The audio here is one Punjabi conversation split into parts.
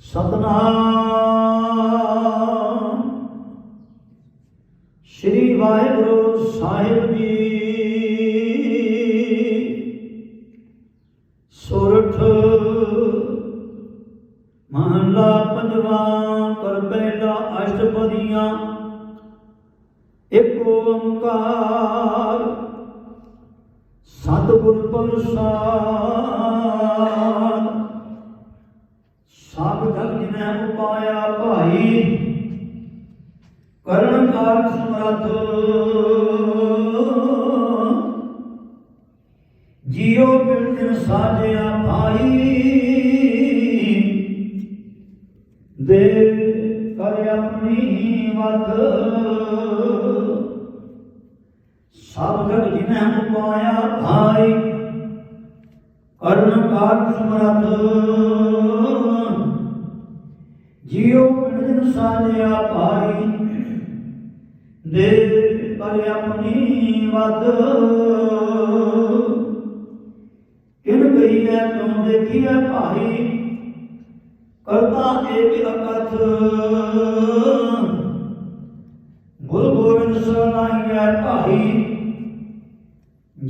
ਸਤਨਾਮ। ਸ੍ਰੀ ਵਾਹਿਗੁਰੂ ਸਾਹਿਬ ਜੀ। ਸੁਰਠ। ਮਹਲਾ ਪੰਜਵਾ ਕਰ ਪਹਿਲਾ ਅਸ਼ਟਪਦੀਆਂ। ਇੱਕ ਓੰਕਾਰ। ਸਤਿਗੁਰ ਪ੍ਰਸਾਦ। ਸਭ ਜਗ ਜਿਨੈ ਉਪਾਇਆ ਭਾਈ। ਕਰਨ ਕਾਲ ਸਮਰਥ। ਜੀਉ ਬਿਨ ਸਾਜਿਆ ਭਾਈ। ਦੇ ਕਰ ਆਪਣੀ ਵਤ ਸਭ ਜਗ ਜਿਨੈ ਉਪਾਇਆ ਭਾਈ। ਕਰਨ ਕਾਲ ਸਮਰਥ। ਜੀਉ ਬਿਨ ਸਾਜਿਆ ਭਾਈ। ਦੇ ਕਰ ਆਪਣੀ ਵਤ ਕਿਨ ਗਈ ਹੈ ਤੁਮ ਦੇਖੀਐ ਭਾਈ। ਕਰਤਾ ਏਕ ਅਕਥ। ਗੁਰ ਗੋਬਿੰਦ ਸਰਨਾਈਐ ਭਾਈ।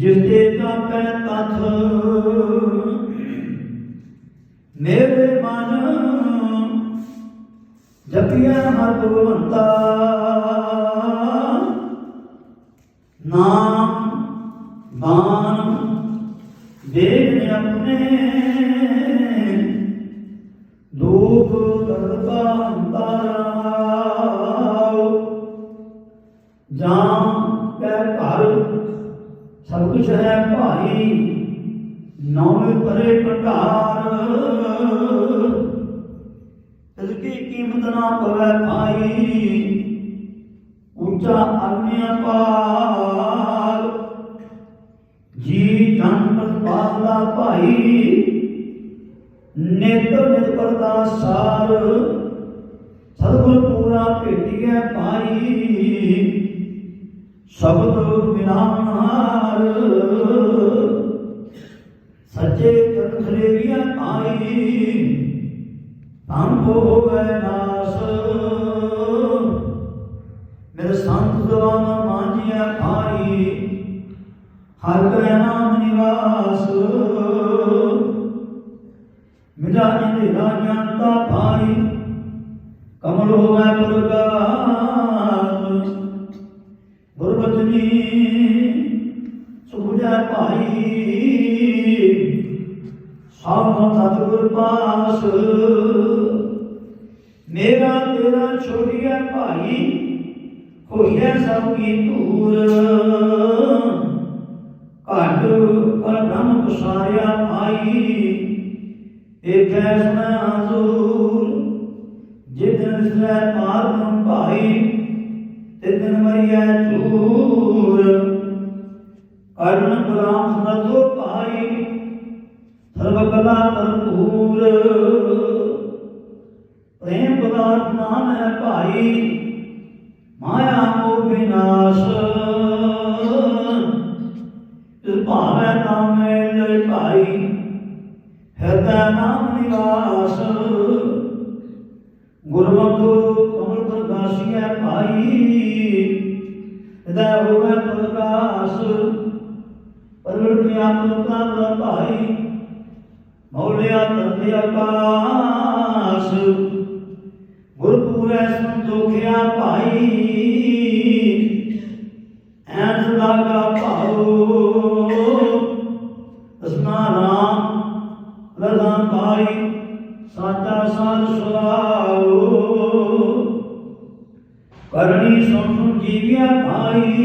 ਜਿਸ ਦੇ ਤਾਪੈ ਤਥ। ਮੇਰੇ ਮਨ ਜਪਿਆ ਹਰ ਭਗਵੰਤਾ। ਨਾਮ ਬਾਣ ਦੇਖ ਆਪਣੇ ਨੌਵੇਂ ਪਰੇ ਭੰਡਾਰ। ਇਸ ਕੀਮਤ ਨਾ ਪਵੇ ਭਾਈ ਉੱਚਾ ਆਗਿਆ ਪਾਲ ਜੀ ਜਨ ਪਾਲਾ ਭਾਈ, ਨਿਤ ਨਿਤ ਕਰਦਾ ਸਾਰ। ਸਤਿਗੁਰ ਪੂਰਾ ਭੇਟੀਐ ਭਾਈ, ਸ਼ਬਦ ਵਿਨਾਮਹਾਰ ਸੱਚੇ ਚਰਖਲੇ ਵੀ ਆਈ ਤਾਂ ਹੋਵੇ ਨਾਸ। ਮੇਰੇ ਸੰਤ ਦਵਾਨਾ ਮਾਂਜਿਆ ਭਾਈ ਹਰ ਕੈ ਨਾਮ ਨਿਵਾਸ। ਮਿਲਾ ਇੰਦਰਾ ਗਿਆਨਤਾ ਭਾਈ, ਕਮਲ ਹੋਵੇ ਪ੍ਰਗਾਤ। ਗੁਰਬਚਨੀ ਸੁਭਜੈ ਭਾਈ। ਸਭ ਸਤਿਗੁਰ ਪਾਸ ਮੇਰਾ ਤੇਰਾ ਛੋੜਿਆ ਭਾਈ ਹੋਈਐ ਸਭ ਕੀ ਧੂਰ। ਘਟ ਕਰ ਬ੍ਰਹਮ ਪਸਾਰਿਆ ਭਾਈ ਏਕੈ ਸੁਨਾ ਹਜ਼ੂਰ। ਜਿਦਨ ਸੈ ਪਾਦਮ ਭਾਈ ਤਿਦਨ ਮਰੀਐ ਚੂਰ ਕਰਨ ਗੁਲਾਮ ਸਮਝੋ ਭਾਈ ਸਰਬ ਕਲਾ ਭਰਪੂਰ। ਪ੍ਰੇਮ ਪਦਾਰਥ ਨਾਮ ਹੈ ਭਾਈ, ਮਾਇਆ ਮੋਹ ਵਿਨਾਸ਼। ਤਿਸ ਭਾਵੈ ਨਾਮੇ ਲੈ ਭਾਈ, ਹਿਰਦੈ ਨਾਮ ਨਿਵਾਸ। ਗੁਰਮੁਖ ਕਮਲ ਪ੍ਰਗਾਸੀਐ ਭਾਈ, ਹਿਰਦੈ ਹੋਵੇ ਪ੍ਰਕਾਸ਼। ਪ੍ਰਗਟ ਕਿਆ ਪ੍ਰਤਾ ਦਾ ਭਾਈ ਮੌਲਿਆ ਤਰਦੇ ਆਕਾਸ਼। ਗੁਰਪੂਰੈ ਸੰਤੋਖਿਆ ਭਾਈ। ਐਸ ਲਾਗਾ ਭਾਉ। ਅਸਨਾ ਨਾਮ ਰਜ਼ਾਨ ਭਾਈ, ਸਾਚਾ ਸਾਧ ਸੁਆਉ ਕਰਨੀ ਸੁਣ ਸੁਣ ਜੀਵਿਆ ਭਾਈ,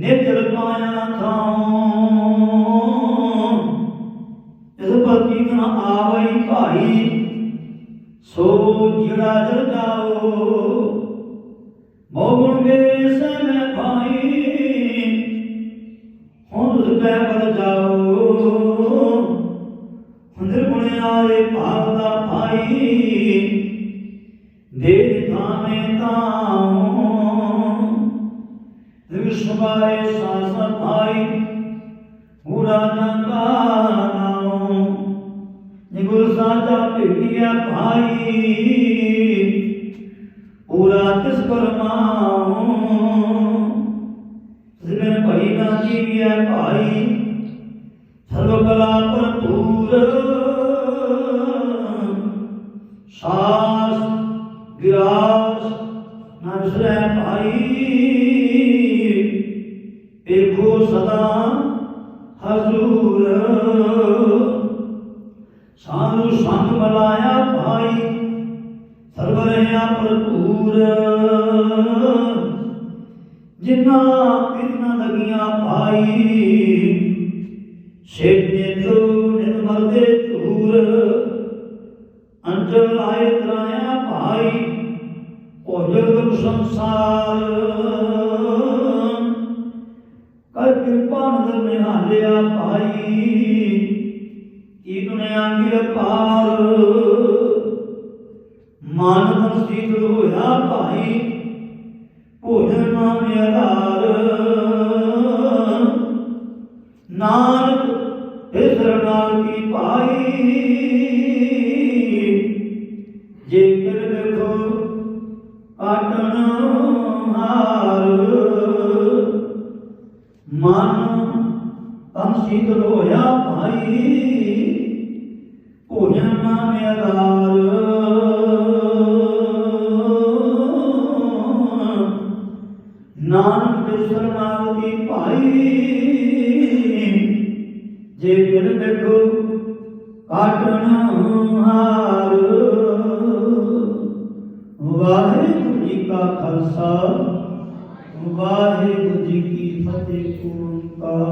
ਨਿਤਰ ਪਾਇਆ ਥਾਉ। ਇਸ ਭਗਤੀ ਆਵਈ ਭਾਈ, ਸੋ ਜਿਹੜਾ ਜਰ ਜਾਓ ਮੋਗੁਣ ਵੇਸ ਮੈਂ ਭਾਈ, ਹੁਣ ਰੁਪੈ ਬਲ ਜਾਓ। ਹੁੰਦਰ ਗੁਣ ਆਏ ਭਾਗ ਦਾ ਭਾਈ ਦੇ ਥਾਵੇਂ ਤਾਉ ਵਿਸ਼ਵਾਏ ਸਾਸ ਭਾਈ ਪੂਰਾ ਜੰਗਾ ਨਾਉ। ਭੇਟਿਆ ਭਾਈ ਪੂਰਾ ਤਿਸ ਕਰਮਾਉ ਸਿਰਨ ਭਈ ਨਾ ਜੀਵਿਆ ਭਾਈ। ਸਰਵ ਕਲਾ ਭਰਪੂਰ। ਸਾਸ ਗਿਰਾਸ ਨਾ ਵਿਸਰੈ ਭਾਈ। ਏਕੋ ਸਦਾ ਹਜ਼ੂਰ। ਸਾਨੂੰ ਸੰਗ ਬਲਾਇਆ ਭਾਈ। ਸਰਵ ਰਹਿਆ ਭਰਪੂਰ। ਜਿਨਾ ਕਿਰਨਾ ਲਗੀਆਂ ਭਾਈ ਸੇਠੇ ਤੋ ਨਿਰਮਲ ਦੇ ਧੂਰ। ਅੰਚਲ ਆਏ ਤਰਾਇਆ ਭਾਈ, ਭੋਜਨ ਦੁਖ ਸੰਸਾਰ। ਕਰ ਕਿਰਪਾ ਨਦਰ ਨਿਹਾਲਿਆ ਭਾਈ। ਕੀ ਦੁਨੀਆ ਕੀ ਮਨ ਤਨ ਸੀਤਲ ਹੋਇਆ ਭਾਈ, ਭੋਜਨ ਨਾਮ ਆਧਾਰ। ਨਾਨਕ ਇਸ ਸਰਨਾਲ ਕੀ ਪਾਈ ਜੇ ਕਰ ਵੇਖੋ ਕਾਟਣ ਹਾਰ, ਮਨ ਤਨ ਸੀਤਲ ਹੋਇਆ ਭਾਈ। ਨਾਨਕ ਦੇ ਸਰਨਾਲ ਭਾਈ, ਜੇ ਬਿਨ ਦੇਖੋ ਕਾਟਣ ਹਾਰ। ਵਾਹਿਗੁਰੂ ਜੀ ਕਾ ਖਾਲਸਾ, ਵਾਹਿਗੁਰੂ ਜੀ ਕੀ ਫਤਿਹ, ਓੰਕਾਰ।